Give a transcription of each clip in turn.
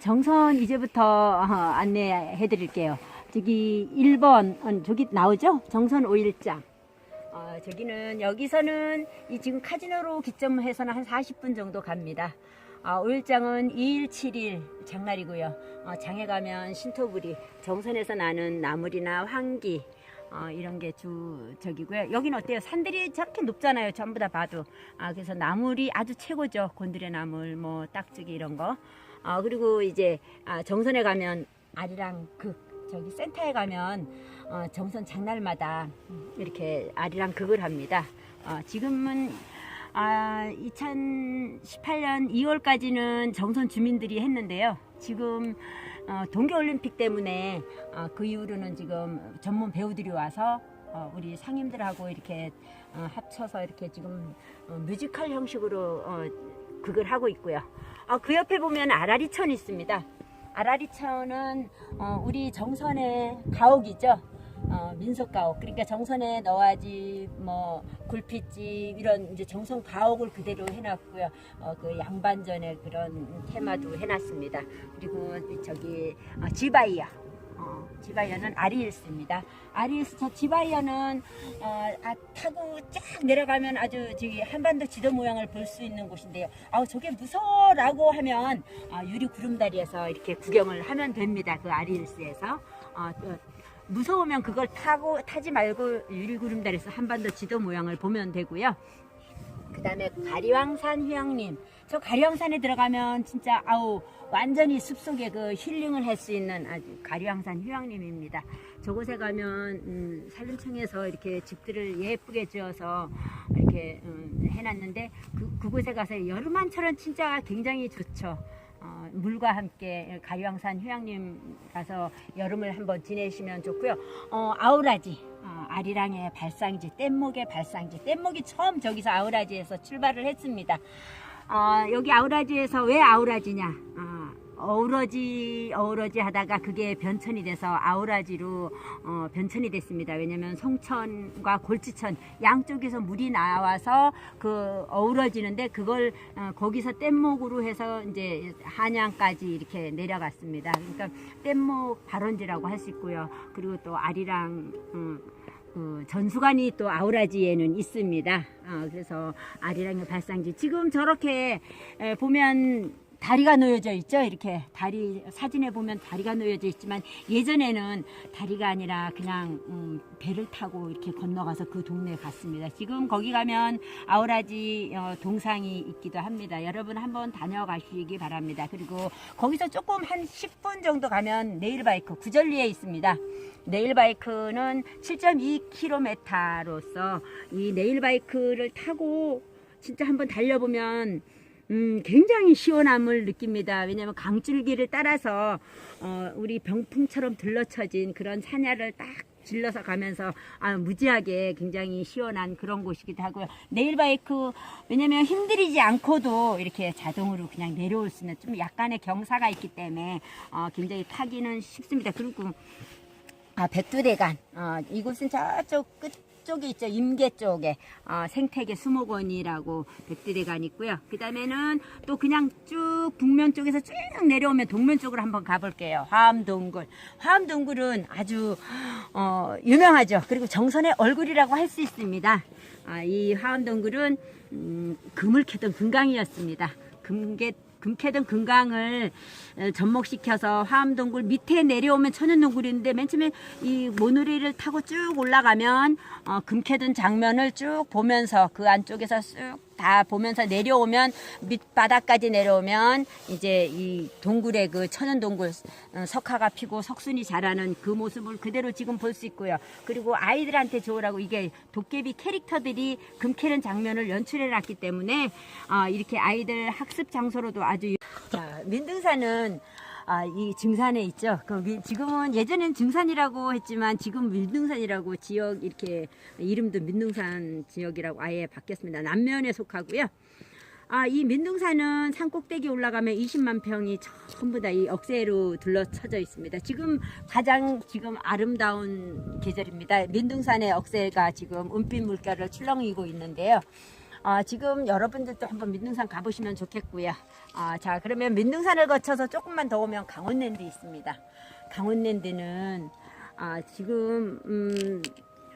정선 이제부터 어, 안내해 드릴게요. 저기 1번, 어, 저기 나오죠? 정선 5일장. 어, 저기는 여기서는 이 지금 카지노로 기점해서는 한 40분 정도 갑니다. 아, 5일장은 2일, 7일 장날이고요. 어, 장에 가면 신토부리, 정선에서 나는 나물이나 황기, 어, 이런 게 주 저기고요. 여기는 어때요? 산들이 저렇게 높잖아요. 전부 다 봐도. 아, 그래서 나물이 아주 최고죠. 곤드레 나물, 뭐 딱지기 이런 거. 아, 그리고 이제 아, 정선에 가면 아리랑 극 저기 센터에 가면 어, 정선 장날마다 이렇게 아리랑 극을 합니다. 어, 지금은 아, 2018년 2월까지는 정선 주민들이 했는데요. 지금 어, 동계올림픽 때문에 어, 그 이후로는 지금 전문 배우들이 와서 어, 우리 상임들하고 이렇게 어, 합쳐서 이렇게 지금 어, 뮤지컬 형식으로 어, 극을 하고 있고요. 어, 그 옆에 보면 아라리천 있습니다. 아라리천은 어, 우리 정선의 가옥이죠. 어, 민속 가옥. 그러니까 정선에 너아집, 뭐 굴핏집 이런 이제 정선 가옥을 그대로 해놨고요. 어, 그 양반전의 그런 테마도 해놨습니다. 그리고 저기 어, 지바이어. 어, 지바이어는 아리일스입니다. 아리일스 저 지바이어는 어, 아, 타고 쫙 내려가면 아주 저기 한반도 지도 모양을 볼 수 있는 곳인데요. 아, 저게 무서워라고 하면 아, 유리 구름다리에서 이렇게 구경을 하면 됩니다. 그 아리일스에서. 어, 또 무서우면 그걸 타고 타지 말고 유리 구름다리에서 한반도 지도 모양을 보면 되고요. 그 다음에 가리왕산 휴양림. 저 가리왕산에 들어가면 진짜 아우 완전히 숲속에 그 힐링을 할 수 있는 아주 가리왕산 휴양림입니다. 저곳에 가면 음, 산림청에서 이렇게 집들을 예쁘게 지어서 이렇게 음, 해놨는데 그, 그곳에 가서 여름한철은 진짜 굉장히 좋죠. 어, 물과 함께 가리왕산 휴양림 가서 여름을 한번 지내시면 좋고요. 어, 아우라지. 어, 아리랑의 발상지, 뗏목의 발상지. 뗏목이 처음 저기서 아우라지에서 출발을 했습니다. 어, 여기 아우라지에서 왜 아우라지냐? 어, 어우러지 어우러지 하다가 그게 변천이 돼서 아우라지로 어, 변천이 됐습니다. 왜냐면 송천과 골지천 양쪽에서 물이 나와서 그 어우러지는데 그걸 어, 거기서 뗏목으로 해서 이제 한양까지 이렇게 내려갔습니다. 그러니까 뗏목 발원지라고 할 수 있고요. 그리고 또 아리랑 음, 그 전수관이 또 아우라지에는 있습니다. 어, 그래서 아리랑의 발상지 지금 저렇게 에, 보면 다리가 놓여져 있죠. 이렇게 다리 사진에 보면 다리가 놓여져 있지만 예전에는 다리가 아니라 그냥 음, 배를 타고 이렇게 건너가서 그 동네에 갔습니다. 지금 거기 가면 아우라지 어, 동상이 있기도 합니다. 여러분 한번 다녀가시기 바랍니다. 그리고 거기서 조금 한 10분 정도 가면 네일바이크 구절리에 있습니다. 네일바이크는 7.2km로서 이 네일바이크를 타고 진짜 한번 달려보면 음, 굉장히 시원함을 느낍니다. 왜냐하면 강줄기를 따라서 어, 우리 병풍처럼 들러쳐진 그런 산야를 딱 질러서 가면서 아, 무지하게 굉장히 시원한 그런 곳이기도 하고요. 네일바이크 왜냐면 힘들이지 않고도 이렇게 자동으로 그냥 내려올 수 있는 좀 약간의 경사가 있기 때문에 어, 굉장히 타기는 쉽습니다. 그리고 아, 백두대간. 어, 이곳은 저쪽 끝 쪽에 있죠. 임계 쪽에 어, 생태계 수목원이라고 백두대간 있고요. 그 다음에는 또 그냥 쭉 북면 쪽에서 쭉 내려오면 동면 쪽으로 한번 가볼게요. 화암동굴. 화암동굴은 아주 어, 유명하죠. 그리고 정선의 얼굴이라고 할 수 있습니다. 아, 이 화암동굴은 음, 금을 캐던 금강이었습니다. 금계 금캐던 금강을 어, 접목시켜서 화암동굴 밑에 내려오면 천연동굴인데 맨 처음에 이 모노레일을 타고 쭉 올라가면 어, 금캐던 장면을 쭉 보면서 그 안쪽에서 쭉 다 보면서 내려오면 밑바닥까지 내려오면 이제 이 동굴의 그 천연 동굴 어, 석화가 피고 석순이 자라는 그 모습을 그대로 지금 볼 수 있고요. 그리고 아이들한테 좋으라고 이게 도깨비 캐릭터들이 금캐는 장면을 연출해 놨기 때문에 어, 이렇게 아이들 학습 장소로도 아주 유- 자, 민등산은 아, 이 증산에 있죠. 그 미- 지금은 예전엔 증산이라고 했지만 지금 민등산이라고 지역 이렇게 이름도 민등산 지역이라고 아예 바뀌었습니다. 남면에 속하고요. 아, 이 민둥산은 산 꼭대기 올라가면 20만 평이 전부 다 이 억새로 둘러쳐져 있습니다. 지금 가장 지금 아름다운 계절입니다. 민둥산의 억새가 지금 은빛 물결을 출렁이고 있는데요. 아, 지금 여러분들도 한번 민둥산 가보시면 좋겠고요. 아, 자, 그러면 민둥산을 거쳐서 조금만 더 오면 강원랜드 있습니다. 강원랜드는 아, 지금 음,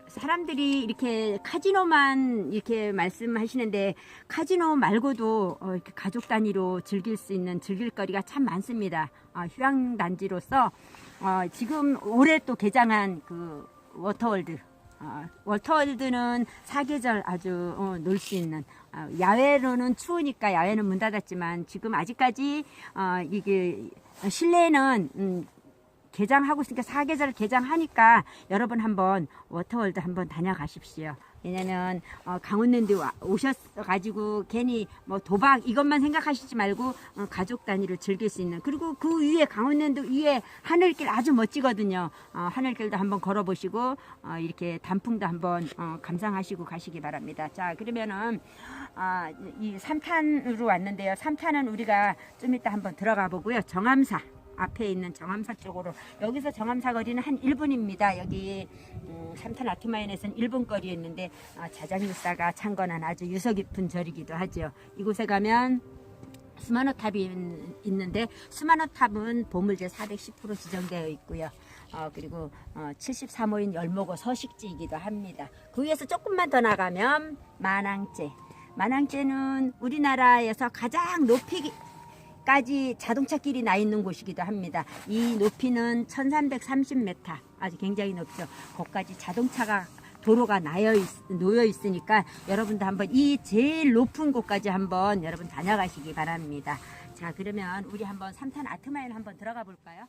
사람들이 이렇게 카지노만 이렇게 말씀하시는데 카지노 말고도 어, 이렇게 가족 단위로 즐길 수 있는 즐길 거리가 참 많습니다. 아, 휴양 단지로서 어, 지금 올해 또 개장한 그 워터월드 어, 워터월드는 사계절 아주 어, 놀 수 있는 어, 야외로는 추우니까 야외는 문 닫았지만 지금 아직까지 어, 이게 실내는 음, 개장하고 있으니까 사계절 개장하니까 여러분 한번 워터월드 한번 다녀가십시오. 왜냐면 어, 강원랜드 와- 오셔가지고 괜히 뭐 도박 이것만 생각하시지 말고 어, 가족 단위로 즐길 수 있는 그리고 그 위에 강원랜드 위에 하늘길 아주 멋지거든요. 어, 하늘길도 한번 걸어보시고 어, 이렇게 단풍도 한번 어, 감상하시고 가시기 바랍니다. 자 그러면은 아, 이 삼탄으로 왔는데요. 삼탄은 우리가 좀 이따 한번 들어가 보고요. 정암사. 앞에 있는 정암사 쪽으로 여기서 정암사 거리는 한 1분입니다. 여기 음, 삼탄 아트마인에서는 1분 거리에 있는데 아, 자장유사가 창건한 아주 유서 깊은 절이기도 하죠. 이곳에 가면 수마노탑이 있- 있는데 수마노탑은 보물제 410% 지정되어 있고요. 어, 그리고 어, 73호인 열목호 서식지이기도 합니다. 그 위에서 조금만 더 나가면 만왕제. 만왕제는 우리나라에서 가장 높이 까지 자동차 길이 나 있는 곳이기도 합니다. 이 높이는 1330m. 아주 굉장히 높죠. 거기까지 자동차가 도로가 나여 있, 놓여 있으니까 여러분도 한번 이 제일 높은 곳까지 한번 여러분 다녀가시기 바랍니다. 자, 그러면 우리 한번 삼탄 아트마일 한번 들어가 볼까요?